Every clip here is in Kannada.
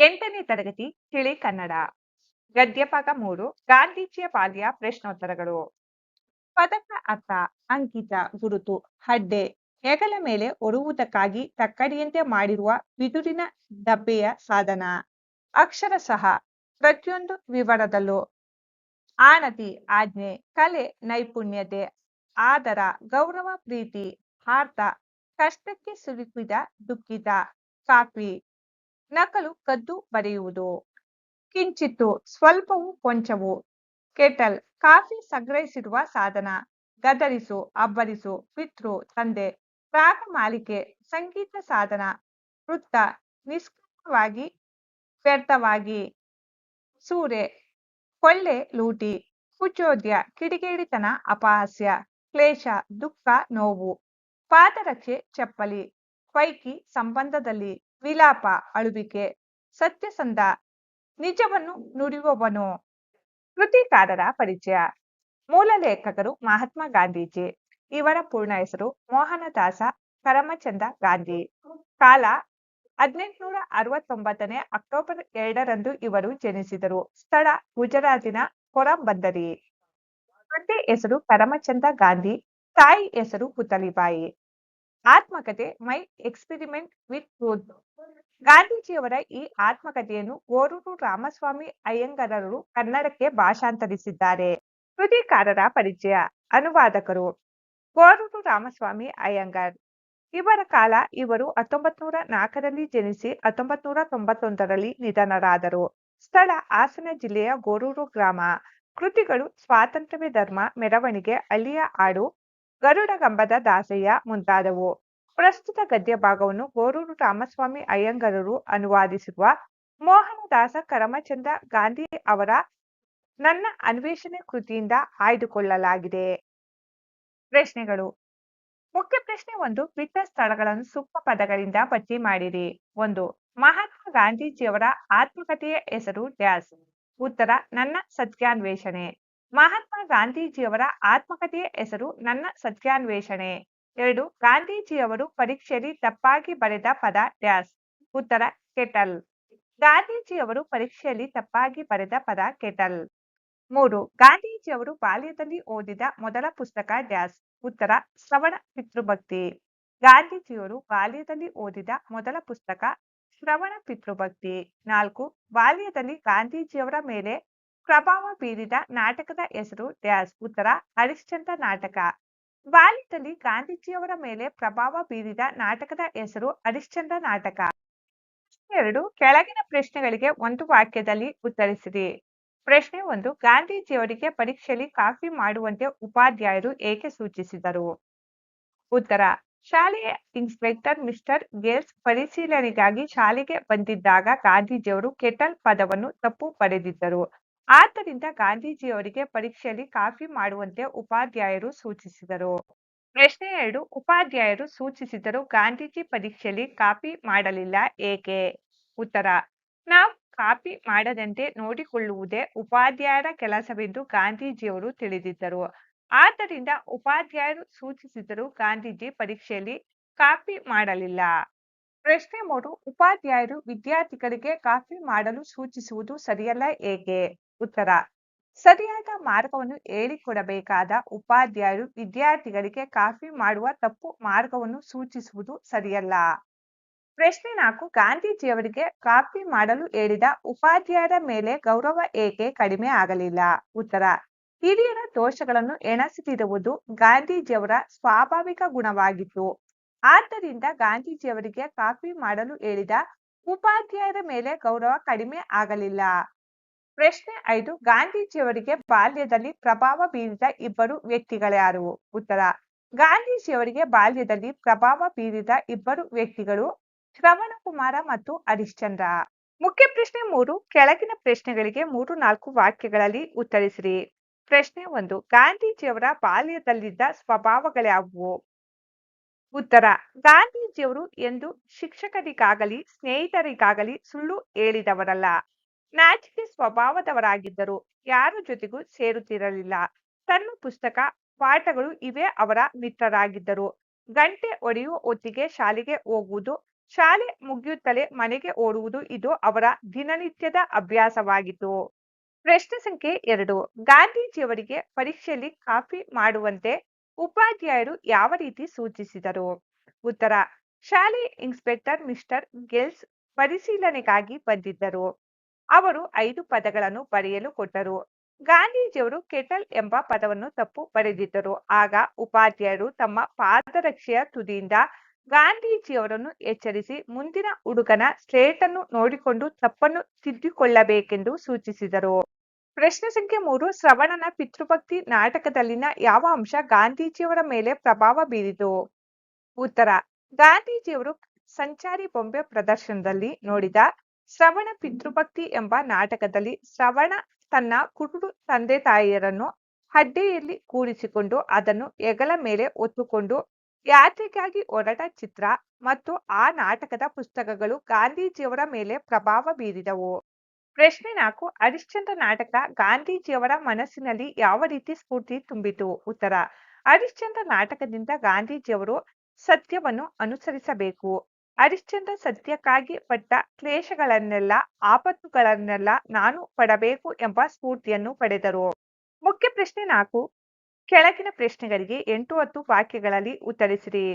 ಎಂಟನೇ ತರಗತಿ, ತಿಳಿ ಕನ್ನಡ. ಗದ್ಯಭಾಗ ಮೂರು, ಗಾಂಧೀಜಿಯ ಬಾಲ್ಯ ಪ್ರಶ್ನೋತ್ತರಗಳು. ಪದಕ ಅರ್ಥ, ಅಂಕಿತ, ಗುರುತು ಹಡ್ಡೆ ಹೆಗಲ ಮೇಲೆ ಒರುವುದಕ್ಕಾಗಿ ತಕ್ಕಡಿಯಂತೆ ಮಾಡಿರುವ ಬಿದುರಿನ ಡಬ್ಬೆಯ ಸಾಧನ. ಅಕ್ಷರ ಸಹ, ಪ್ರತಿಯೊಂದು ವಿವರದಲ್ಲೂ. ಆನತಿ, ಆಜ್ಞೆ, ಕಲೆ, ನೈಪುಣ್ಯತೆ, ಆದರ, ಗೌರವ, ಪ್ರೀತಿ, ಆರ್ಥ, ಕಷ್ಟಕ್ಕೆ ಸಿಲುಕಿದ ದುಃಖಿತ ಕಾಫಿ ನಕಲು ಕದ್ದು ಬರೆಯುವುದು. ಕಿಂಚಿತ್ತು ಸ್ವಲ್ಪವು ಕೊಂಚವು. ಕೆಟಲ್, ಕಾಫಿ ಸಂಗ್ರಹಿಸಿರುವ ಸಾಧನ. ಗದರಿಸು, ಅಬ್ಬರಿಸು ಪಿತೃ ತಂದೆ. ರಾಗ ಮಾಲಿಕೆ, ಸಂಗೀತ ಸಾಧನ. ವೃತ್ತ ನಿಷ್ಕ್ರಿಯವಾಗಿ ವ್ಯರ್ಥವಾಗಿ. ಸೂರೆ, ಕೊಳ್ಳೆ ಲೂಟಿ. ಕುಚೋದ್ಯ, ಕಿಡಿಗೇಡಿತನ ಅಪಹಾಸ್ಯ. ಕ್ಲೇಶ, ದುಃಖ, ನೋವು. ಪಾದರಕ್ಷೆ, ಚಪ್ಪಲಿ. ಪೈಕಿ ಸಂಬಂಧದಲ್ಲಿ. ವಿಲಾಪ, ಅಳುವಿಕೆ ಸತ್ಯಸಂಧ ನಿಜವನ್ನು ನುಡಿಯುವವನು. ಕೃತಿಕಾರರ ಪರಿಚಯ. ಮೂಲ ಲೇಖಕರು ಮಹಾತ್ಮ ಗಾಂಧೀಜಿ. ಇವರ ಪೂರ್ಣ ಹೆಸರು ಮೋಹನದಾಸ ಕರಮಚಂದ ಗಾಂಧಿ. ಕಾಲ ಹದಿನೆಂಟುನೂರ ಅರವತ್ತೊಂಬತ್ತನೇ ಅಕ್ಟೋಬರ್ ಎರಡರಂದು ಇವರು ಜನಿಸಿದರು. ಸ್ಥಳ ಗುಜರಾತಿನ ಕೊರಂಬಂದರಿ ತಂದೆ ಹೆಸರು ಕರಮಚಂದ ಗಾಂಧಿ, ತಾಯಿ ಹೆಸರು ಪುತಲಿಬಾಯಿ ಆತ್ಮಕಥೆ ಮೈ ಎಕ್ಸ್ಪೆರಿಮೆಂಟ್ ವಿತ್ ಟ್ರೂತ್ ಗಾಂಧೀಜಿಯವರ ಈ ಆತ್ಮಕಥೆಯನ್ನು ಗೋರೂರು ರಾಮಸ್ವಾಮಿ ಅಯ್ಯಂಗರರು ಕನ್ನಡಕ್ಕೆ ಭಾಷಾಂತರಿಸಿದ್ದಾರೆ. ಕೃತಿಕಾರರ ಪರಿಚಯ, ಅನುವಾದಕರು ಗೋರೂರು ರಾಮಸ್ವಾಮಿ ಅಯ್ಯಂಗಾರ್. ಇವರ ಕಾಲ ಇವರು ಹತ್ತೊಂಬತ್ ನೂರ ನಾಲ್ಕರಲ್ಲಿ ಜನಿಸಿ ಹತ್ತೊಂಬತ್ ನೂರ ತೊಂಬತ್ತೊಂದರಲ್ಲಿ ನಿಧನರಾದರು. ಸ್ಥಳ ಹಾಸನ ಜಿಲ್ಲೆಯ ಗೋರೂರು ಗ್ರಾಮ. ಕೃತಿಗಳು ಸ್ವಾತಂತ್ರ್ಯವೇ ಧರ್ಮ, ಮೆರವಣಿಗೆ ಅಳಿಯ ಹಾಡು ಗರುಡಗಂಬದ ದಾಸಯ್ಯ ಮುಂತಾದವು. ಪ್ರಸ್ತುತ ಗದ್ಯ ಭಾಗವನ್ನು ಗೋರೂರು ರಾಮಸ್ವಾಮಿ ಅಯ್ಯಂಗರರು ಅನುವಾದಿಸಿರುವ ಮೋಹನದಾಸ ಕರಮಚಂದ ಗಾಂಧಿ ಅವರ ನನ್ನ ಅನ್ವೇಷಣೆ ಕೃತಿಯಿಂದ ಆಯ್ದುಕೊಳ್ಳಲಾಗಿದೆ. ಪ್ರಶ್ನೆಗಳು. ಮುಖ್ಯ ಪ್ರಶ್ನೆ ಒಂದು ಬಿಟ್ಟ ಸ್ಥಳಗಳನ್ನು ಸೂಕ್ತ ಪದಗಳಿಂದ ಪಟ್ಟಿ ಮಾಡಿರಿ. ಒಂದು, ಮಹಾತ್ಮ ಗಾಂಧೀಜಿಯವರ ಆತ್ಮಕಥೆಯ ಹೆಸರು ಡ್ಯಾಸ್. ಉತ್ತರ, ನನ್ನ ಸತ್ಯಾನ್ವೇಷಣೆ. ಮಹಾತ್ಮ ಗಾಂಧೀಜಿಯವರ ಆತ್ಮಕಥೆಯ ಹೆಸರು ನನ್ನ ಸತ್ಯಾನ್ವೇಷಣೆ. ಎರಡು, ಗಾಂಧೀಜಿಯವರು ಪರೀಕ್ಷೆಯಲ್ಲಿ ತಪ್ಪಾಗಿ ಬರೆದ ಪದ ಡ್ಯಾಸ್ ಉತ್ತರ, ಕೆಟಲ್. ಗಾಂಧೀಜಿಯವರು ಪರೀಕ್ಷೆಯಲ್ಲಿ ತಪ್ಪಾಗಿ ಬರೆದ ಪದ ಕೆಟಲ್. ಮೂರು, ಗಾಂಧೀಜಿಯವರು ಬಾಲ್ಯದಲ್ಲಿ ಓದಿದ ಮೊದಲ ಪುಸ್ತಕ ಡ್ಯಾಸ್ ಉತ್ತರ, ಶ್ರವಣ ಪಿತೃಭಕ್ತಿ. ಗಾಂಧೀಜಿಯವರು ಬಾಲ್ಯದಲ್ಲಿ ಓದಿದ ಮೊದಲ ಪುಸ್ತಕ ಶ್ರವಣ ಪಿತೃಭಕ್ತಿ. ನಾಲ್ಕು, ಬಾಲ್ಯದಲ್ಲಿ ಗಾಂಧೀಜಿಯವರ ಮೇಲೆ ಪ್ರಭಾವ ಬೀರಿದ ನಾಟಕದ ಹೆಸರು ಡ್ಯಾಸ್ ಉತ್ತರ ಹರಿಶ್ಚಂದ್ರ ನಾಟಕ. ಬಾಲ್ಯದಲ್ಲಿ ಗಾಂಧೀಜಿಯವರ ಮೇಲೆ ಪ್ರಭಾವ ಬೀರಿದ ನಾಟಕದ ಹೆಸರು ಹರಿಶ್ಚಂದ್ರ ನಾಟಕ. ಎರಡು, ಕೆಳಗಿನ ಪ್ರಶ್ನೆಗಳಿಗೆ ಒಂದು ವಾಕ್ಯದಲ್ಲಿ ಉತ್ತರಿಸಿರಿ. ಪ್ರಶ್ನೆ ಒಂದು, ಗಾಂಧೀಜಿಯವರಿಗೆ ಪರೀಕ್ಷೆಯಲ್ಲಿ ಕಾಫಿ ಮಾಡುವಂತೆ ಉಪಾಧ್ಯಾಯರು ಏಕೆ ಸೂಚಿಸಿದರು? ಉತ್ತರ, ಶಾಲೆಯ ಇನ್ಸ್ಪೆಕ್ಟರ್ ಮಿಸ್ಟರ್ ಗೇಲ್ಸ್ ಪರಿಶೀಲನೆಗಾಗಿ ಶಾಲೆಗೆ ಬಂದಿದ್ದಾಗ ಗಾಂಧೀಜಿಯವರು ಕೆಟಲ್ ಪದವನ್ನು ತಪ್ಪು ಬರೆದಿದ್ದರು. ಆದ್ದರಿಂದ ಗಾಂಧೀಜಿಯವರಿಗೆ ಪರೀಕ್ಷೆಯಲ್ಲಿ ಕಾಫಿ ಮಾಡುವಂತೆ ಉಪಾಧ್ಯಾಯರು ಸೂಚಿಸಿದರು. ಪ್ರಶ್ನೆ ಎರಡು, ಉಪಾಧ್ಯಾಯರು ಸೂಚಿಸಿದರು ಗಾಂಧೀಜಿ ಪರೀಕ್ಷೆಯಲ್ಲಿ ಕಾಪಿ ಮಾಡಲಿಲ್ಲ ಏಕೆ? ಉತ್ತರ, ನಾವು ಕಾಪಿ ಮಾಡದಂತೆ ನೋಡಿಕೊಳ್ಳುವುದೇ ಉಪಾಧ್ಯಾಯರ ಕೆಲಸವೆಂದು ಗಾಂಧೀಜಿಯವರು ತಿಳಿದಿದ್ದರು. ಆದ್ದರಿಂದ ಉಪಾಧ್ಯಾಯರು ಸೂಚಿಸಿದರು ಗಾಂಧೀಜಿ ಪರೀಕ್ಷೆಯಲ್ಲಿ ಕಾಪಿ ಮಾಡಲಿಲ್ಲ. ಪ್ರಶ್ನೆ ಮೂರು, ಉಪಾಧ್ಯಾಯರು ವಿದ್ಯಾರ್ಥಿಗಳಿಗೆ ಕಾಪಿ ಮಾಡಲು ಸೂಚಿಸುವುದು ಸರಿಯಲ್ಲ ಏಕೆ? ಉತ್ತರ. ಸರಿಯಾದ ಮಾರ್ಗವನ್ನು ಹೇಳಿಕೊಡಬೇಕಾದ ಉಪಾಧ್ಯಾಯರು ವಿದ್ಯಾರ್ಥಿಗಳಿಗೆ ಕಾಫಿ ಮಾಡುವ ತಪ್ಪು ಮಾರ್ಗವನ್ನು ಸೂಚಿಸುವುದು ಸರಿಯಲ್ಲ. ಪ್ರಶ್ನೆ ನಾಲ್ಕು, ಗಾಂಧೀಜಿಯವರಿಗೆ ಕಾಪಿ ಮಾಡಲು ಹೇಳಿದ ಉಪಾಧ್ಯಾಯರ ಮೇಲೆ ಗೌರವ ಏಕೆ ಕಡಿಮೆ ಆಗಲಿಲ್ಲ? ಉತ್ತರ, ಹಿರಿಯರ ದೋಷಗಳನ್ನು ಎಣಸದಿರುವುದು ಗಾಂಧೀಜಿಯವರ ಸ್ವಾಭಾವಿಕ ಗುಣವಾಗಿತ್ತು. ಆದ್ದರಿಂದ ಗಾಂಧೀಜಿಯವರಿಗೆ ಕಾಪಿ ಮಾಡಲು ಹೇಳಿದ ಉಪಾಧ್ಯಾಯರ ಮೇಲೆ ಗೌರವ ಕಡಿಮೆ ಆಗಲಿಲ್ಲ. ಪ್ರಶ್ನೆ ಐದು, ಗಾಂಧೀಜಿಯವರಿಗೆ ಬಾಲ್ಯದಲ್ಲಿ ಪ್ರಭಾವ ಬೀರಿದ ಇಬ್ಬರು ವ್ಯಕ್ತಿಗಳ್ಯಾರು ಉತ್ತರ, ಗಾಂಧೀಜಿಯವರಿಗೆ ಬಾಲ್ಯದಲ್ಲಿ ಪ್ರಭಾವ ಬೀರಿದ ಇಬ್ಬರು ವ್ಯಕ್ತಿಗಳು ಶ್ರವಣಕುಮಾರ ಮತ್ತು ಹರಿಶ್ಚಂದ್ರ. ಮುಖ್ಯ ಪ್ರಶ್ನೆ ಮೂರು, ಕೆಳಗಿನ ಪ್ರಶ್ನೆಗಳಿಗೆ ಮೂರು, ನಾಲ್ಕು ವಾಕ್ಯಗಳಲ್ಲಿ ಉತ್ತರಿಸಿರಿ. ಪ್ರಶ್ನೆ ಒಂದು, ಗಾಂಧೀಜಿಯವರ ಬಾಲ್ಯದಲ್ಲಿದ್ದ ಸ್ವಭಾವಗಳ್ಯಾವುವು ಉತ್ತರ, ಗಾಂಧೀಜಿಯವರು ಎಂದು ಶಿಕ್ಷಕರಿಗಾಗಲಿ, ಸ್ನೇಹಿತರಿಗಾಗಲಿ ಸುಳ್ಳು ಹೇಳಿದವರಲ್ಲ. ನಾಚಿಕೆ ಸ್ವಭಾವದವರಾಗಿದ್ದರು ಯಾರ ಜೊತೆಗೂ ಸೇರುತ್ತಿರಲಿಲ್ಲ. ತನ್ನ ಪುಸ್ತಕ, ಪಾಠಗಳು ಇವೇ ಅವರ ಮಿತ್ರರಾಗಿದ್ದರು. ಗಂಟೆ ಒಡೆಯುವ ಹೊತ್ತಿಗೆ ಶಾಲೆಗೆ ಹೋಗುವುದು, ಶಾಲೆ ಮುಗಿಯುತ್ತಲೇ ಮನೆಗೆ ಓಡುವುದು ಇದು ಅವರ ದಿನನಿತ್ಯದ ಅಭ್ಯಾಸವಾಗಿತ್ತು. ಪ್ರಶ್ನೆ ಸಂಖ್ಯೆ ಎರಡು. ಗಾಂಧೀಜಿಯವರಿಗೆ ಪರೀಕ್ಷೆಯಲ್ಲಿ ಕಾಪಿ ಮಾಡುವಂತೆ ಉಪಾಧ್ಯಾಯರು ಯಾವ ರೀತಿ ಸೂಚಿಸಿದರು? ಉತ್ತರ. ಶಾಲೆ ಇನ್ಸ್ಪೆಕ್ಟರ್ ಮಿಸ್ಟರ್ ಗೆಲ್ಸ್ ಪರಿಶೀಲನೆಗಾಗಿ ಬಂದಿದ್ದರು. ಅವರು ಐದು ಪದಗಳನ್ನು ಬರೆಯಲು ಕೊಟ್ಟರು. ಗಾಂಧೀಜಿಯವರು ಕೆಟಲ್ ಎಂಬ ಪದವನ್ನು ತಪ್ಪು ಬರೆದಿದ್ದರು. ಆಗ ಉಪಾಧ್ಯಾಯರು ತಮ್ಮ ಪಾದರಕ್ಷೆಯ ತುದಿಯಿಂದ ಗಾಂಧೀಜಿಯವರನ್ನು ಎಚ್ಚರಿಸಿ ಮುಂದಿನ ಹುಡುಗನ ಸ್ಲೇಟನ್ನು ನೋಡಿಕೊಂಡು ತಪ್ಪನ್ನು ತಿದ್ದಿಕೊಳ್ಳಬೇಕೆಂದು ಸೂಚಿಸಿದರು. ಪ್ರಶ್ನೆ ಸಂಖ್ಯೆ ಮೂರು, ಶ್ರವಣನ ಪಿತೃಭಕ್ತಿ ನಾಟಕದಲ್ಲಿನ ಯಾವ ಅಂಶ ಗಾಂಧೀಜಿಯವರ ಮೇಲೆ ಪ್ರಭಾವ ಬೀರಿತು? ಉತ್ತರ, ಗಾಂಧೀಜಿಯವರು ಸಂಚಾರಿ ಬೊಂಬೆ ಪ್ರದರ್ಶನದಲ್ಲಿ ನೋಡಿದ ಶ್ರವಣ ಪಿತೃಭಕ್ತಿ ಎಂಬ ನಾಟಕದಲ್ಲಿ ಶ್ರವಣ ತನ್ನ ಕುರುಡು ತಂದೆ ತಾಯಿಯರನ್ನು ಹಡ್ಡೆಯಲ್ಲಿ ಕೂರಿಸಿಕೊಂಡು ಅದನ್ನು ಹೆಗಲ ಮೇಲೆ ಒತ್ತುಕೊಂಡು ಯಾತ್ರೆಗಾಗಿ ಹೊರಟ ಚಿತ್ರ ಮತ್ತು ಆ ನಾಟಕದ ಪುಸ್ತಕಗಳು ಗಾಂಧೀಜಿಯವರ ಮೇಲೆ ಪ್ರಭಾವ ಬೀರಿದವು. ಪ್ರಶ್ನೆ ನಾಲ್ಕು, ಹರಿಶ್ಚಂದ್ರ ನಾಟಕ ಗಾಂಧೀಜಿಯವರ ಮನಸ್ಸಿನಲ್ಲಿ ಯಾವ ರೀತಿ ಸ್ಫೂರ್ತಿ ತುಂಬಿತು? ಉತ್ತರ, ಹರಿಶ್ಚಂದ್ರ ನಾಟಕದಿಂದ ಗಾಂಧೀಜಿಯವರು ಸತ್ಯವನ್ನು ಅನುಸರಿಸಬೇಕು. ಹರಿಶ್ಚಂದ್ರ ಸತ್ಯಕ್ಕಾಗಿ ಪಟ್ಟ ಕ್ಲೇಶಗಳನ್ನೆಲ್ಲ, ಆಪತ್ತುಗಳನ್ನೆಲ್ಲ ನಾನು ಪಡಬೇಕು ಎಂಬ ಸ್ಫೂರ್ತಿಯನ್ನು ಪಡೆದರು. ಮುಖ್ಯ ಪ್ರಶ್ನೆ ನಾಲ್ಕು, ಕೆಳಗಿನ ಪ್ರಶ್ನೆಗಳಿಗೆ ಎಂಟು ಹತ್ತು ವಾಕ್ಯಗಳಲ್ಲಿ ಉತ್ತರಿಸಿರಿ.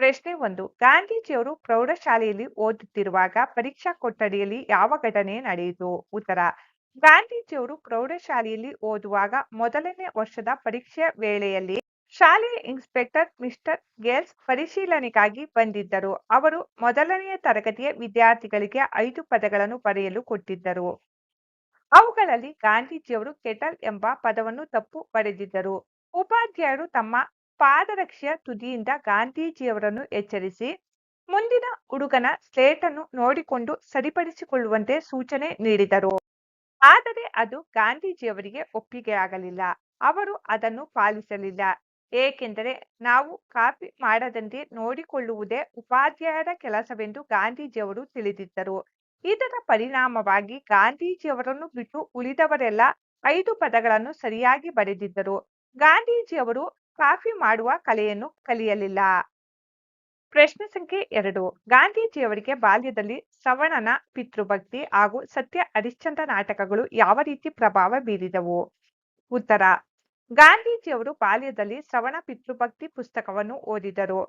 ಪ್ರಶ್ನೆ ಒಂದು, ಗಾಂಧೀಜಿಯವರು ಪ್ರೌಢಶಾಲೆಯಲ್ಲಿ ಓದುತ್ತಿರುವಾಗ ಪರೀಕ್ಷಾ ಕೊಠಡಿಯಲ್ಲಿ ಯಾವ ಘಟನೆ ನಡೆಯಿತು? ಉತ್ತರ, ಗಾಂಧೀಜಿಯವರು ಪ್ರೌಢಶಾಲೆಯಲ್ಲಿ ಓದುವಾಗ ಮೊದಲನೇ ವರ್ಷದ ಪರೀಕ್ಷೆ ವೇಳೆಯಲ್ಲಿ ಶಾಲೆಯ ಇನ್ಸ್ಪೆಕ್ಟರ್ ಮಿಸ್ಟರ್ ಗೇಲ್ಸ್ ಪರಿಶೀಲನೆಗಾಗಿ ಬಂದಿದ್ದರು. ಅವರು ಮೊದಲನೆಯ ತರಗತಿಯ ವಿದ್ಯಾರ್ಥಿಗಳಿಗೆ ಐದು ಪದಗಳನ್ನು ಬರೆಯಲು ಕೊಟ್ಟಿದ್ದರು. ಅವುಗಳಲ್ಲಿ ಗಾಂಧೀಜಿಯವರು ಕೆಟಲ್ ಎಂಬ ಪದವನ್ನು ತಪ್ಪು ಪಡೆದಿದ್ದರು. ಉಪಾಧ್ಯಾಯರು ತಮ್ಮ ಪಾದರಕ್ಷೆಯ ತುದಿಯಿಂದ ಗಾಂಧೀಜಿಯವರನ್ನು ಎಚ್ಚರಿಸಿ, ಮುಂದಿನ ಹುಡುಗನ ಸ್ಲೇಟನ್ನು ನೋಡಿಕೊಂಡು ಸರಿಪಡಿಸಿಕೊಳ್ಳುವಂತೆ ಸೂಚನೆ ನೀಡಿದರು. ಆದರೆ ಅದು ಗಾಂಧೀಜಿಯವರಿಗೆ ಒಪ್ಪಿಗೆಯಾಗಲಿಲ್ಲ ಅವರು ಅದನ್ನು ಪಾಲಿಸಲಿಲ್ಲ. ಏಕೆಂದರೆ ನಾವು ಕಾಪಿ ಮಾಡದಂತೆ ನೋಡಿಕೊಳ್ಳುವುದೇ ಉಪಾಧ್ಯಾಯರ ಕೆಲಸವೆಂದು ಗಾಂಧೀಜಿಯವರು ತಿಳಿದಿದ್ದರು. ಇದರ ಪರಿಣಾಮವಾಗಿ ಗಾಂಧೀಜಿಯವರನ್ನು ಬಿಟ್ಟು ಉಳಿದವರೆಲ್ಲ ಐದು ಪದಗಳನ್ನು ಸರಿಯಾಗಿ ಬರೆದಿದ್ದರು. ಗಾಂಧೀಜಿಯವರು ಕಾಫಿ ಮಾಡುವ ಕಲೆಯನ್ನು ಕಲಿಯಲಿಲ್ಲ. ಪ್ರಶ್ನೆ ಸಂಖ್ಯೆ ಎರಡು. ಗಾಂಧೀಜಿಯವರಿಗೆ ಬಾಲ್ಯದಲ್ಲಿ ಸವಣನ ಪಿತೃಭಕ್ತಿ ಹಾಗೂ ಸತ್ಯ ಹರಿಶ್ಚಂದ್ರ ನಾಟಕಗಳು ಯಾವ ರೀತಿ ಪ್ರಭಾವ ಬೀರಿದವು? ಉತ್ತರ. ಗಾಂಧೀಜಿಯವರು ಬಾಲ್ಯದಲ್ಲಿ ಶ್ರವಣ ಪಿತೃಭಕ್ತಿ ಪುಸ್ತಕವನ್ನು ಓದಿದರು.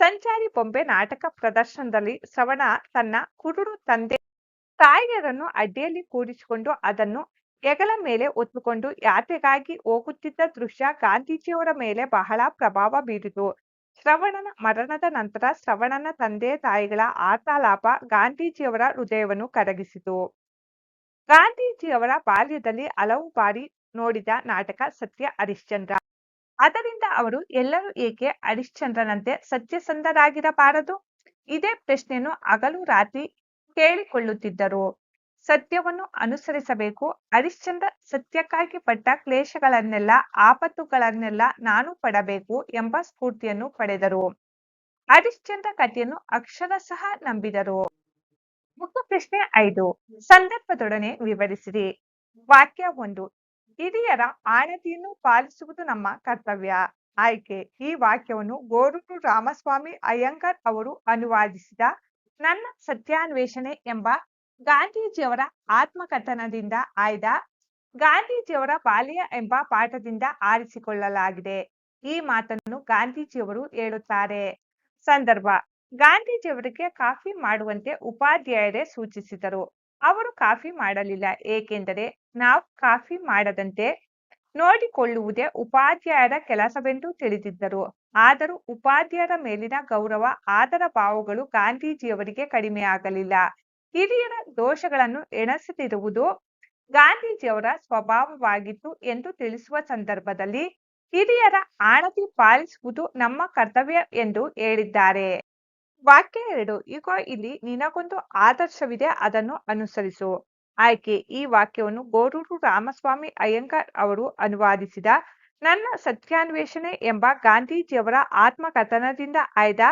ಸಂಚಾರಿ ಬೊಂಬೆ ನಾಟಕ ಪ್ರದರ್ಶನದಲ್ಲಿ ಶ್ರವಣ ತನ್ನ ಕುರುಡು ತಂದೆ ತಾಯಿಯರನ್ನು ಅಡ್ಡಿಯಲ್ಲಿ ಕೂಡಿಸಿಕೊಂಡು ಅದನ್ನು ಹೆಗಲ ಮೇಲೆ ಹೊತ್ತುಕೊಂಡು ಯಾತ್ರೆಗಾಗಿ ಹೋಗುತ್ತಿದ್ದ ದೃಶ್ಯ ಗಾಂಧೀಜಿಯವರ ಮೇಲೆ ಬಹಳ ಪ್ರಭಾವ ಬೀರಿತು. ಶ್ರವಣನ ಮರಣದ ನಂತರ ಶ್ರವಣನ ತಂದೆ ತಾಯಿಗಳ ಆರ್ತಾಲಾಪ ಗಾಂಧೀಜಿಯವರ ಹೃದಯವನ್ನು ಕರಗಿಸಿತು. ಗಾಂಧೀಜಿಯವರ ಬಾಲ್ಯದಲ್ಲಿ ಹಲವು ಬಾರಿ ನೋಡಿದ ನಾಟಕ ಸತ್ಯ ಹರಿಶ್ಚಂದ್ರ. ಅದರಿಂದ ಅವರು ಎಲ್ಲರೂ ಏಕೆ ಹರಿಶ್ಚಂದ್ರನಂತೆ ಸತ್ಯಸಂಧರಾಗಿರಬಾರದು ಇದೇ ಪ್ರಶ್ನೆಯನ್ನು ಹಗಲು ರಾತ್ರಿ ಕೇಳಿಕೊಳ್ಳುತ್ತಿದ್ದರು. ಸತ್ಯವನ್ನು ಅನುಸರಿಸಬೇಕು. ಹರಿಶ್ಚಂದ್ರ ಸತ್ಯಕ್ಕಾಗಿ ಪಟ್ಟ ಕ್ಲೇಶಗಳನ್ನೆಲ್ಲ, ಆಪತ್ತುಗಳನ್ನೆಲ್ಲ ನಾನು ಪಡಬೇಕು ಎಂಬ ಸ್ಫೂರ್ತಿಯನ್ನು ಪಡೆದರು. ಹರಿಶ್ಚಂದ್ರ ಕಥೆಯನ್ನು ಅಕ್ಷರಶಃ ನಂಬಿದರು. ಮುಖ್ಯ ಪ್ರಶ್ನೆ ಐದು. ಸಂದರ್ಭದೊಡನೆ ವಿವರಿಸಿರಿ. ವಾಕ್ಯ ಒಂದು. ಹಿರಿಯರ ಆಣತಿಯನ್ನು ಪಾಲಿಸುವುದು ನಮ್ಮ ಕರ್ತವ್ಯ. ಆಯ್ಕೆ. ಈ ವಾಕ್ಯವನ್ನು ಗೋರೂರು ರಾಮಸ್ವಾಮಿ ಅಯ್ಯಂಗರ್ ಅವರು ಅನುವಾದಿಸಿದ ನನ್ನ ಸತ್ಯಾನ್ವೇಷಣೆ ಎಂಬ ಗಾಂಧೀಜಿಯವರ ಆತ್ಮಕಥನದಿಂದ ಆಯ್ದ ಗಾಂಧೀಜಿಯವರ ಬಾಲ್ಯ ಎಂಬ ಪಾಠದಿಂದ ಆರಿಸಿಕೊಳ್ಳಲಾಗಿದೆ. ಈ ಮಾತನ್ನು ಗಾಂಧೀಜಿಯವರು ಹೇಳುತ್ತಾರೆ. ಸಂದರ್ಭ. ಗಾಂಧೀಜಿಯವರಿಗೆ ಕಾಫಿ ಮಾಡುವಂತೆ ಉಪಾಧ್ಯಾಯರೇ ಸೂಚಿಸಿದರು. ಅವರು ಕಾಫಿ ಮಾಡಲಿಲ್ಲ, ಏಕೆಂದರೆ ನಾವು ಕಾಫಿ ಮಾಡದಂತೆ ನೋಡಿಕೊಳ್ಳುವುದೇ ಉಪಾಧ್ಯಾಯರ ಕೆಲಸವೆಂದು ತಿಳಿದಿದ್ದರು. ಆದರೂ ಉಪಾಧ್ಯಾಯರ ಮೇಲಿನ ಗೌರವ, ಆದರ ಭಾವಗಳು ಗಾಂಧೀಜಿಯವರಿಗೆ ಕಡಿಮೆಯಾಗಲಿಲ್ಲ. ಹಿರಿಯರ ದೋಷಗಳನ್ನು ಎಣಸದಿರುವುದು ಗಾಂಧೀಜಿಯವರ ಸ್ವಭಾವವಾಗಿತ್ತು ಎಂದು ತಿಳಿಸುವ ಸಂದರ್ಭದಲ್ಲಿ ಹಿರಿಯರ ಆಣತಿ ಪಾಲಿಸುವುದು ನಮ್ಮ ಕರ್ತವ್ಯ ಎಂದು ಹೇಳಿದ್ದಾರೆ. ವಾಕ್ಯ ಎರಡು ಈಗ ಇಲ್ಲಿ ನಿನಗೊಂದು ಆದರ್ಶವಿದೆ, ಅದನ್ನು ಅನುಸರಿಸು. ಆಯ್ಕೆ. ಈ ವಾಕ್ಯವನ್ನು ಗೋರೂರು ರಾಮಸ್ವಾಮಿ ಅಯ್ಯಂಗಾರ್ ಅವರು ಅನುವಾದಿಸಿದ ನನ್ನ ಸತ್ಯಾನ್ವೇಷಣೆ ಎಂಬ ಗಾಂಧೀಜಿಯವರ ಆತ್ಮಕಥನದಿಂದ ಆಯ್ದ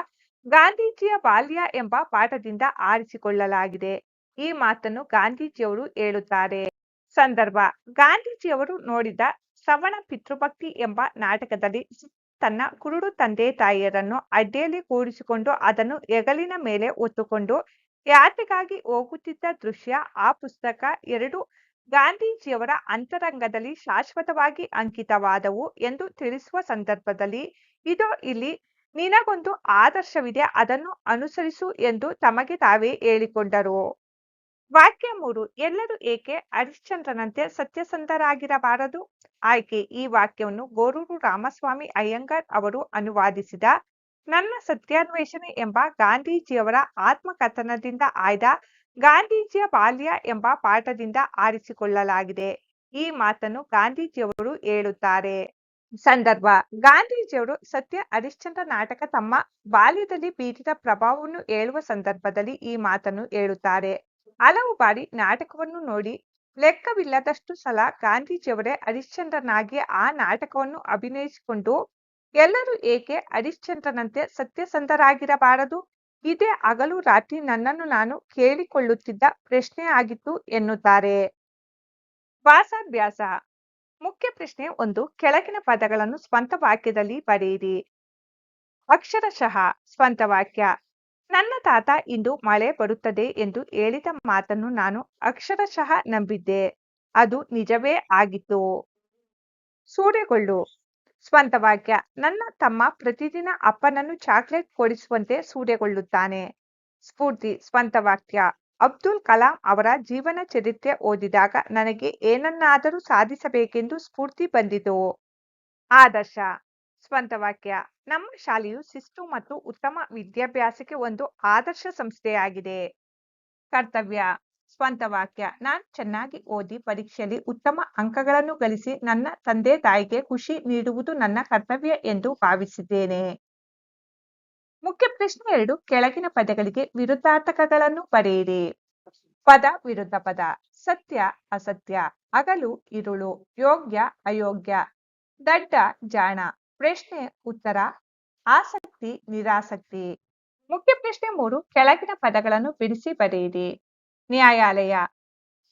ಗಾಂಧೀಜಿಯ ಬಾಲ್ಯ ಎಂಬ ಪಾಠದಿಂದ ಆರಿಸಿಕೊಳ್ಳಲಾಗಿದೆ. ಈ ಮಾತನ್ನು ಗಾಂಧೀಜಿಯವರು ಹೇಳುತ್ತಾರೆ. ಸಂದರ್ಭ. ಗಾಂಧೀಜಿಯವರು ನೋಡಿದ ಶ್ರವಣ ಪಿತೃಭಕ್ತಿ ಎಂಬ ನಾಟಕದಲ್ಲಿ ತನ್ನ ಕುರುಡು ತಂದೆ ತಾಯಿಯರನ್ನು ಅಡ್ಡೆಯಲ್ಲಿ ಕೂಡಿಸಿಕೊಂಡು ಅದನ್ನು ಹೆಗಲಿನ ಮೇಲೆ ಹೊತ್ತುಕೊಂಡು ಯಾತ್ರೆಗಾಗಿ ಹೋಗುತ್ತಿದ್ದ ದೃಶ್ಯ, ಆ ಪುಸ್ತಕ ಎರಡು ಗಾಂಧೀಜಿಯವರ ಅಂತರಂಗದಲ್ಲಿ ಶಾಶ್ವತವಾಗಿ ಅಂಕಿತವಾದವು ಎಂದು ತಿಳಿಸುವ ಸಂದರ್ಭದಲ್ಲಿ, ಇದು ಇಲ್ಲಿ, ನಿನಗೊಂದು ಆದರ್ಶವಿದೆ, ಅದನ್ನು ಅನುಸರಿಸು ಎಂದು ತಮಗೆ ತಾವೇ ಹೇಳಿಕೊಂಡರು. ವಾಕ್ಯ ಮೂರು, ಎಲ್ಲರೂ ಏಕೆ ಹರಿಶ್ಚಂದ್ರನಂತೆ ಸತ್ಯಸಂಧರಾಗಿರಬಾರದು ಆಯ್ಕೆ, ಈ ವಾಕ್ಯವನ್ನು ಗೋರೂರು ರಾಮಸ್ವಾಮಿ ಅಯ್ಯಂಗಾರ್ ಅವರು ಅನುವಾದಿಸಿದ ನನ್ನ ಸತ್ಯಾನ್ವೇಷಣೆ ಎಂಬ ಗಾಂಧೀಜಿಯವರ ಆತ್ಮಕಥನದಿಂದ ಆಯ್ದ ಗಾಂಧೀಜಿಯ ಬಾಲ್ಯ ಎಂಬ ಪಾಠದಿಂದ ಆರಿಸಿಕೊಳ್ಳಲಾಗಿದೆ. ಈ ಮಾತನ್ನು ಗಾಂಧೀಜಿಯವರು ಹೇಳುತ್ತಾರೆ. ಸಂದರ್ಭ, ಗಾಂಧೀಜಿಯವರು ಸತ್ಯ ಹರಿಶ್ಚಂದ್ರ ನಾಟಕ ತಮ್ಮ ಬಾಲ್ಯದಲ್ಲಿ ಬೀರಿದ ಪ್ರಭಾವವನ್ನು ಹೇಳುವ ಸಂದರ್ಭದಲ್ಲಿ ಈ ಮಾತನ್ನು ಹೇಳುತ್ತಾರೆ. ಹಲವು ಬಾರಿ ನಾಟಕವನ್ನು ನೋಡಿ ಲೆಕ್ಕವಿಲ್ಲದಷ್ಟು ಸಲ ಗಾಂಧೀಜಿಯವರೇ ಹರಿಶ್ಚಂದ್ರನಾಗಿ ಆ ನಾಟಕವನ್ನು ಅಭಿನಯಿಸಿಕೊಂಡು ಎಲ್ಲರೂ ಏಕೆ ಹರಿಶ್ಚಂದ್ರನಂತೆ ಸತ್ಯಸಂಧರಾಗಿರಬಾರದು? ಇದೇ ಹಗಲು ರಾತ್ರಿ ನನ್ನನ್ನು ನಾನು ಕೇಳಿಕೊಳ್ಳುತ್ತಿದ್ದ ಪ್ರಶ್ನೆ ಆಗಿತ್ತು ಎನ್ನುತ್ತಾರೆ. ವಾಸಾಭ್ಯಾಸ. ಮುಖ್ಯ ಪ್ರಶ್ನೆ ಒಂದು, ಕೆಳಗಿನ ಪದಗಳನ್ನು ಸ್ವಂತ ವಾಕ್ಯದಲ್ಲಿ ಬರೆಯಿರಿ. ಅಕ್ಷರಶಃ, ಸ್ವಂತ ವಾಕ್ಯ. ನನ್ನ ತಾತ ಇಂದು ಮಳೆ ಬರುತ್ತದೆ ಎಂದು ಹೇಳಿದ ಮಾತನ್ನು ನಾನು ಅಕ್ಷರಶಃ ನಂಬಿದ್ದೆ. ಅದು ನಿಜವೇ ಆಗಿತ್ತು. ಸೂರೆಗೊಳ್ಳು. ಸ್ವಂತ ವಾಕ್ಯ ನನ್ನ ತಮ್ಮ ಪ್ರತಿದಿನ ಅಪ್ಪನನ್ನು ಚಾಕ್ಲೇಟ್ ಕೊಡಿಸುವಂತೆ ಸೂರ್ಯಗೊಳ್ಳುತ್ತಾನೆ ಸ್ಫೂರ್ತಿ, ಸ್ವಂತ ವಾಕ್ಯ ಅಬ್ದುಲ್ ಕಲಾಂ ಅವರ ಜೀವನ ಚರಿತ್ರೆ ಓದಿದಾಗ ನನಗೆ ಏನನ್ನಾದರೂ ಸಾಧಿಸಬೇಕೆಂದು ಸ್ಫೂರ್ತಿ ಬಂದಿತು. ಆದರ್ಶ, ಸ್ವಂತ ವಾಕ್ಯ ನಮ್ಮ ಶಾಲೆಯು ಶಿಸ್ತು ಮತ್ತು ಉತ್ತಮ ವಿದ್ಯಾಭ್ಯಾಸಕ್ಕೆ ಒಂದು ಆದರ್ಶ ಸಂಸ್ಥೆಯಾಗಿದೆ. ಕರ್ತವ್ಯ ಸ್ವಂತ ವಾಕ್ಯ. ನಾನು ಚೆನ್ನಾಗಿ ಓದಿ ಪರೀಕ್ಷೆಯಲ್ಲಿ ಉತ್ತಮ ಅಂಕಗಳನ್ನು ಗಳಿಸಿ ನನ್ನ ತಂದೆ ತಾಯಿಗೆ ಖುಷಿ ನೀಡುವುದು ನನ್ನ ಕರ್ತವ್ಯ ಎಂದು ಭಾವಿಸಿದ್ದೇನೆ. ಮುಖ್ಯ ಪ್ರಶ್ನೆ ಎರಡು, ಕೆಳಗಿನ ಪದಗಳಿಗೆ ವಿರುದ್ಧಾರ್ಥಕಗಳನ್ನು ಬರೆಯಿರಿ. ಪದ ವಿರುದ್ಧ ಪದ. ಸತ್ಯ, ಅಸತ್ಯ. ಅಗಲು, ಇರುಳು. ಯೋಗ್ಯ, ಅಯೋಗ್ಯ. ದಡ್ಡ, ಜಾಣ. ಪ್ರಶ್ನೆ ಉತ್ತರ. ಆಸಕ್ತಿ, ನಿರಾಸಕ್ತಿ. ಮುಖ್ಯ ಪ್ರಶ್ನೆ ಮೂರು, ಕೆಳಗಿನ ಪದಗಳನ್ನು ಬಿಡಿಸಿ ಬರೆಯಿರಿ. ನ್ಯಾಯಾಲಯ.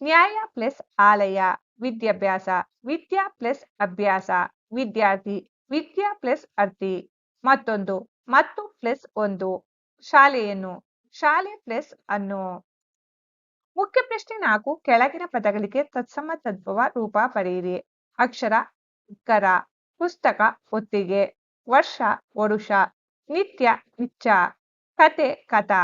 ನ್ಯಾಯ ಪ್ಲಸ್ ಆಲಯ, ವಿದ್ಯಾಭ್ಯಾಸ, ವಿದ್ಯಾ ಪ್ಲಸ್ ಅಭ್ಯಾಸ, ವಿದ್ಯಾರ್ಥಿ, ವಿದ್ಯಾ ಪ್ಲಸ್ ಅರ್ಥಿ ಮತ್ತೊಂದು, ಮತ್ತು ಪ್ಲಸ್ ಒಂದು, ಶಾಲೆಯನ್ನು, ಶಾಲೆ ಪ್ಲಸ್ ಅನ್ನು. ಮುಖ್ಯ ಪ್ರಶ್ನೆ ನಾಲ್ಕು, ಕೆಳಗಿನ ಪದಗಳಿಗೆ ತತ್ಸಮ ತದ್ಭವ ರೂಪ ಪಡೆಯಿರಿ ಅಕ್ಷರ ಕರ ಪುಸ್ತಕ, ಒತ್ತಿಗೆ, ವರ್ಷ, ವರುಷ, ನಿತ್ಯ ನಿಚ್ಚ ಕತೆ, ಕಥಾ.